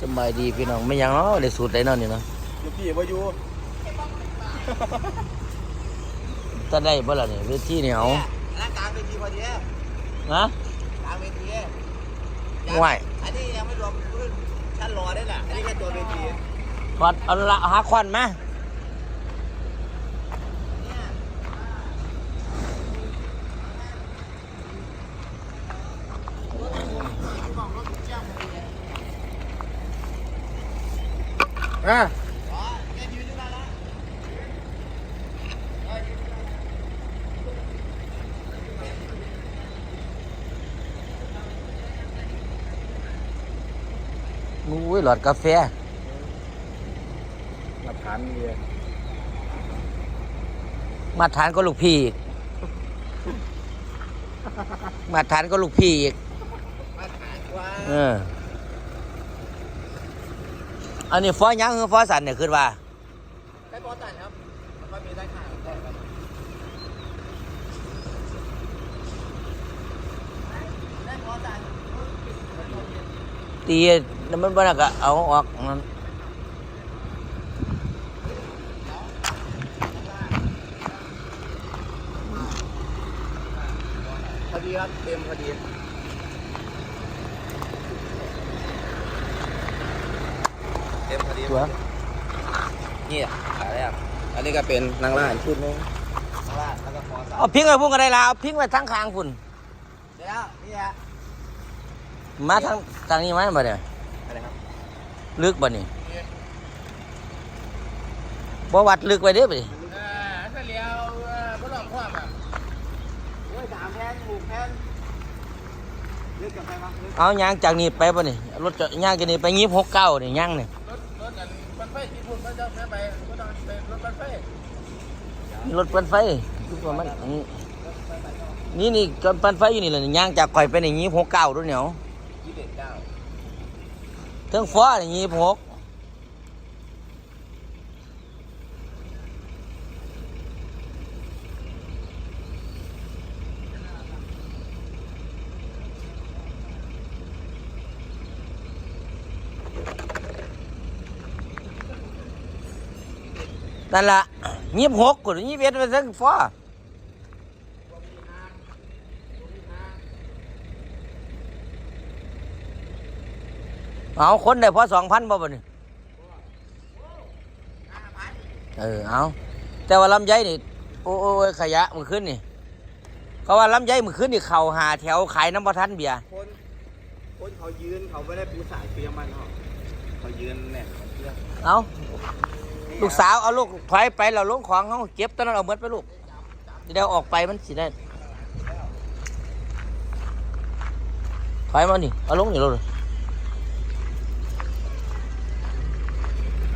สบายดีพี่น้องไม่หยังเนาะได้สูตรได้เนาะนี่เนาะอยู่พี่บ่อยู่ถ้าได้บ่ล่ะนี่เวทีนี่เอาร่างกลางเวทีพอดีฮะกลางเวทีห่วยอันนี้ยังไม่รวมพื้นชั้นรอได้น่ะอันนี้แค่ตัวเวทีถอดเอาละหาควันมา อะอุ้ยหลอดกาแฟหลักฐานเรียนมาทานก็ลูกพี่อีก มาทานก็ลูกพี่อีกมาถ่ายว่าเออ อันนี้ฟ้อหยังคือฟ้อสันเนี่ยคือว่าได้บอลตันครับมันก็มีได้ข่าวได้ครับได้บอลตันตีน้ำมันบ้านก็เอาออกนั่นพอดีครับเต็มพอดีเต็มพอดีตัวนี่ขายแล้วอันนี้ก็เป็นนางล่าอีกชุดนึงนางล่าแล้วก็คอสาเอาพิงไว้พุ่งกันได้ละเอาพิงไว้ทั้งคางฝุ่นเสร็จแล้วนี่ฮะมาทางทางนี้ไหมบ่เนี่ยอะไรครับลึกบ่นี่บ่วัดลึกไว้เด้อบ่นี่อ่าเฉลียวบ่หลอกความอะโอ้ยสามแผ่นหกแผ่นเลือกกับใครมาเลือกเอายางจากนี้ไปบ่นี่รถจะยางจากนี้ไปยี่หกเก้านี่ยางนี่รถรถอันบัน ไฟที่พูดพระเจ้าแม่ไปก็ต้องเป็นรถบันไฟรถปั่นไฟคือว่ามันนี่นี่จนปั่นไฟอยู่นี่แหละย่างจากข่อยไปนี่างนี้หกเก้าด้วยเหนียวยี่สิบเก้าเทิงฟ้าอย่างนี้หก นั่นละยี่หกกูยี่สิบเอ็ดไปเทิงฟ้าเอาคนได้พอสองพันบ่บ่นี่เออเอาแต่ว่าลำไยนี่โอ้โอ้ยขยะมือขึ้นนี่เขาว่าลำไยมือขึ้นนี่เข่าหาแถวขายน้ำประทันเบียร์คนคนเขายืนเขาไม่ได้ปูสายเฟียมันหรอกเขายืนแน่นเชือกเอา ลูกสาวเอาลูกถอยไปเราลงของเขาเก็บตอนนั้นเอาเมดไปลูกเดี๋ยวออกไปมันสิได้ถอยมานี่เอาลงนี่เลย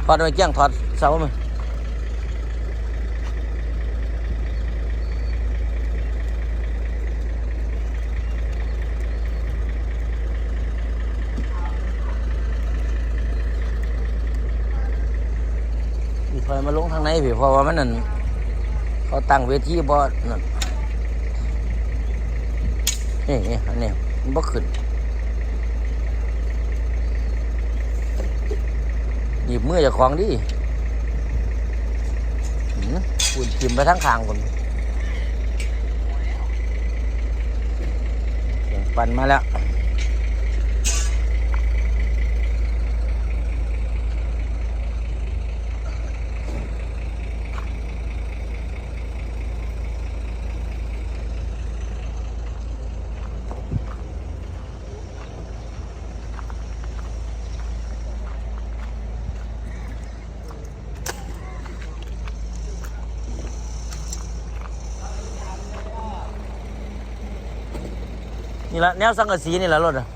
ถอดไปเกี้ยงถอดเสาไหมถอยมาลงทางไหน พี่เพราะว่ามันนั่นเขาตั้งเวทีบอนั่นนี่นี่อันนี้มันบ่ขึ้นหยิบมือจากของดิหืมคุณทิมไปทั้งคางคนปั่นมาแล้ว นี่ละแนวสังกะสีนี่ละรถอะ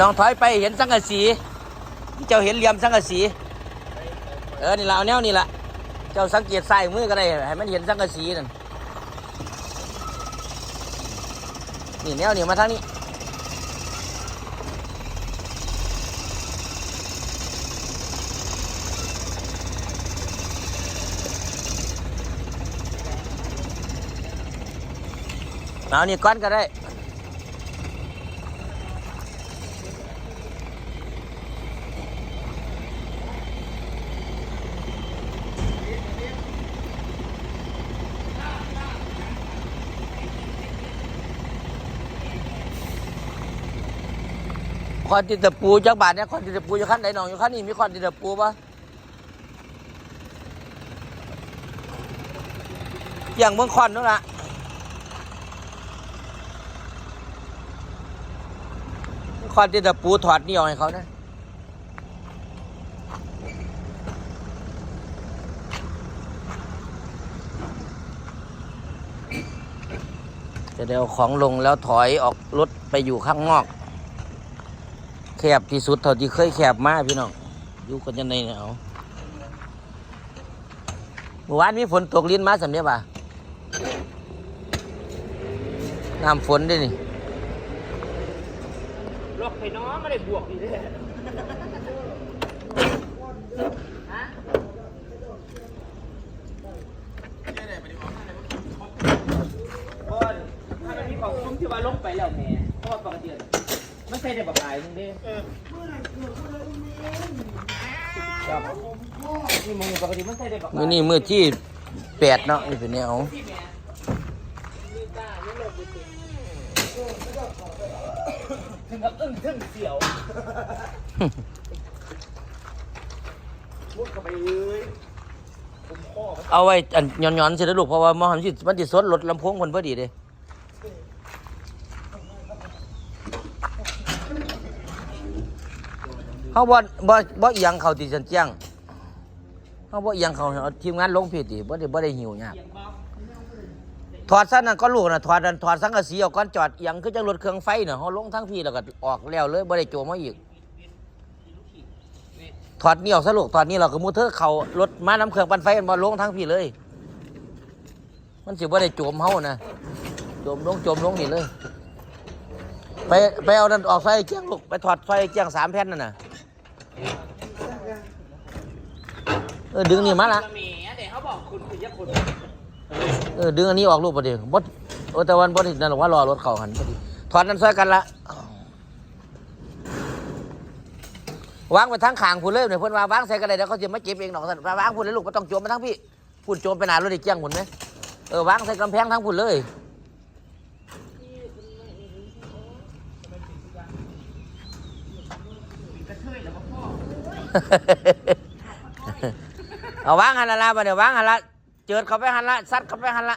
น้องถอยไปเห็นสังกะสี ที่เจ้าเห็นเหลี่ยมสังกะสี เออ นี่ละเอาแนวนี่ละเจ้าสังเกตใส่มือก็ได้ให้มันเห็นสังกะสีนั่นนี่แนวนี่มาทางนี้เอานี่ก้อนก็ได้ คอนติดตะปูจักบาทเนี่ยคอนติดตะปูอยู่ขั้นไหนน้องอยู่ขั้นนี้มีคอนติดตะปูปะอย่างเมืองคอนนู่นละคอนติดตะปูถอดนี่ออกให้เขานะจะเดี๋ยวของลงแล้วถอยออกรถไปอยู่ข้างนอก แคบที่สุดเท่าที่เคยแคบมากพี่น้องอยู่กันยังไงเนี่ยเอาเมื่อวานมีฝนตกลิ้นมาสำเนียบ่ะน้ำฝนด้วยนี่ลอกไข่น้องไม่ได้บวกดีเลยเพราะว่าถ้ามันมีของคุ้มที่ว่าลงไปแล้วแม่เพราะว่าปกติ ไม่ใช่ได้บักหลายนึงเด้ครับนี่มึงปกติไม่ใช่ได้บักหลามือยนี่มือที่แปดเนาะนี่เป็นแนวที่แหม่ถึงกับอึ้งทึ่งเสียวมุดเข้าไปเลยผมข้อเอาไว้อันย้อนๆเสร็จแล้วลูกเพราะว่ามอหันสิมันจะสดลดลำโพงคนพอดีเด้ เขาบ่บ่บ่เอียงเขาติสันเจียงเขาบ่เอียงเขาเอาทีมงานลงผิดดิบ่ได้บ่ได้หิวยากถอดซะนั่นก็ลูกนะถอดนั่นถอดสังกะสีออกก่อนจอดเอียงคือจังรถเครื่องไฟเนาะเฮาลงทั้งพี่แล้วก็ออกแล้วเลยบ่ได้โจมมาอีกถอดนี่ออกซะลูกถอดนี่เราก็มูเตอเขารถมาน้ำเครื่องปั่นไฟมันบ่ลงทั้งพี่เลย มันสิบ่ได้โจมเฮานะโจมลงโจมลงนี่เลย ไปไปเอานั่นออกไฟเกี้ยงลูกไปถอดไฟเกี้ยงสามแผ่นนั่นน่ะ เออดึงนี่มาละละเมียเดี๋ยวเขาบอกคุณคือยักษ์คุณเออดึงอันนี้ออกลูกประเดี๋ยวบดโอ้แต่วันบดนั่นหรอกว่ารอรถเขาหันพอดีถอดนั้นซอยกันละวางไปทั้งขางพูนเลยเนี่ยเพิ่นว่าวางใส่กันเลยเดี๋ยวเขาจะมาเก็บเองหนอกสันวางพูนเลยลูกไม่ต้องโจมมาทั้งพี่พูนโจมไปหนารถอีกเจียงพูนไหมเออวางใส่กำแพงทั้งพูนเลย กระเทยแล้วก็พ่อ เอาวางหันละละมาเดี๋ยววางหันละเจิดเขาไปหันละซัดเขาไปหันละ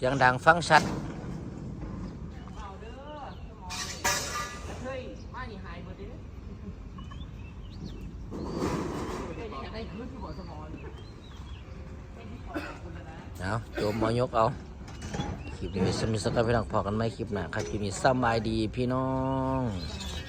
ขอบคุณนะเอาโจมมายกเอา คลิปนี้มีสมิสกับพี่น้องพอกันไหมคลิปหน้าครับคลิปนี้สบายดีพี่น้อง